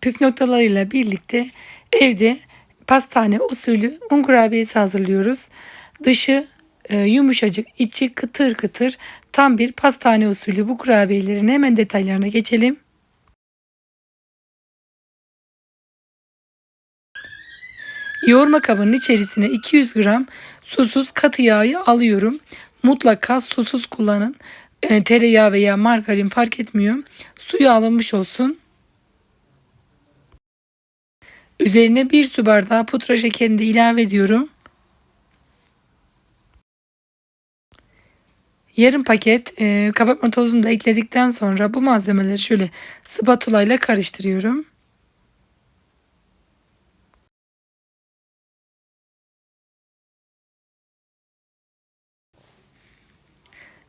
püf noktalarıyla birlikte evde pastane usulü un kurabiyesi hazırlıyoruz. Dışı e, yumuşacık, içi kıtır kıtır tam bir pastane usulü bu kurabiyelerin hemen detaylarına geçelim. Yoğurma kabının içerisine 200 gram susuz katı yağı alıyorum. Mutlaka susuz kullanın. E, tereyağı veya margarin fark etmiyor. Suyu alınmış olsun. Üzerine bir su bardağı pudra şekerini ilave ediyorum. Yarım paket e, kabartma tozunu da ekledikten sonra bu malzemeleri şöyle spatula ile karıştırıyorum.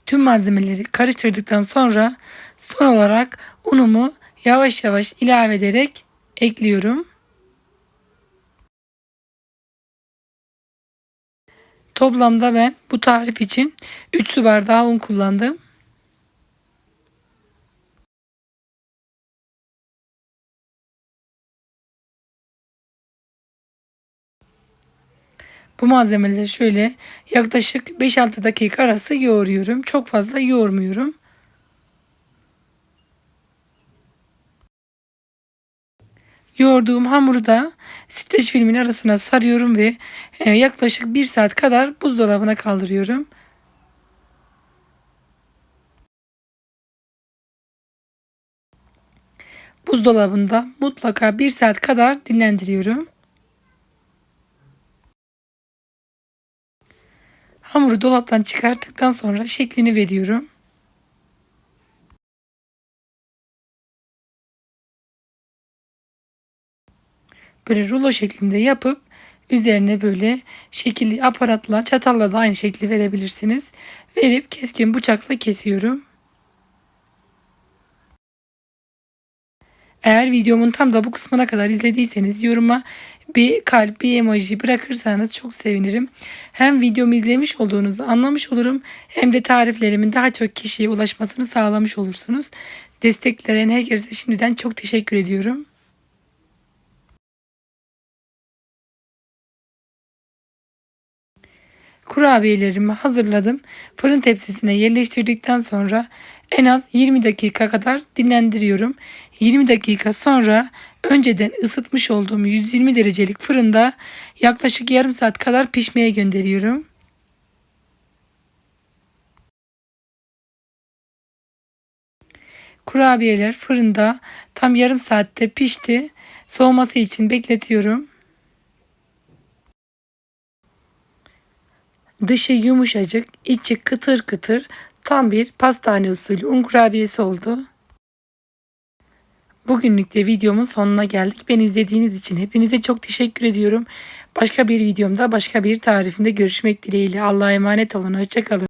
Tüm malzemeleri karıştırdıktan sonra son olarak unumu yavaş yavaş ilave ederek ekliyorum. Toplamda ben bu tarif için 3 su bardağı un kullandım. Bu malzemeleri şöyle yaklaşık 5-6 dakika arası yoğuruyorum. Çok fazla yoğurmuyorum. Yoğurduğum hamuru da streç filmin arasına sarıyorum ve e, yaklaşık 1 saat kadar buzdolabına kaldırıyorum. Buzdolabında mutlaka 1 saat kadar dinlendiriyorum. Hamuru dolaptan çıkarttıktan sonra şeklini veriyorum. Böyle rulo şeklinde yapıp üzerine böyle şekilli aparatla çatalla da aynı şekli verebilirsiniz. Verip keskin bıçakla kesiyorum. Eğer videomun tam da bu kısmına kadar izlediyseniz yoruma bir kalp, bir emoji bırakırsanız çok sevinirim. Hem videomu izlemiş olduğunuzu anlamış olurum hem de tariflerimin daha çok kişiye ulaşmasını sağlamış olursunuz. Destekleyen herkese şimdiden çok teşekkür ediyorum. Kurabiyelerimi hazırladım. Fırın tepsisine yerleştirdikten sonra en az 20 dakika kadar dinlendiriyorum. 20 dakika sonra önceden ısıtmış olduğum 120 derecelik fırında yaklaşık yarım saat kadar pişmeye gönderiyorum. Kurabiyeler fırında tam yarım saatte pişti. Soğuması için bekletiyorum. Dışı yumuşacık, içi kıtır kıtır tam bir pastane usulü un kurabiyesi oldu. Bugünlük de videomun sonuna geldik. Beni izlediğiniz için hepinize çok teşekkür ediyorum. Başka bir videomda başka bir tarifinde görüşmek dileğiyle. Allah'a emanet olun. Hoşçakalın.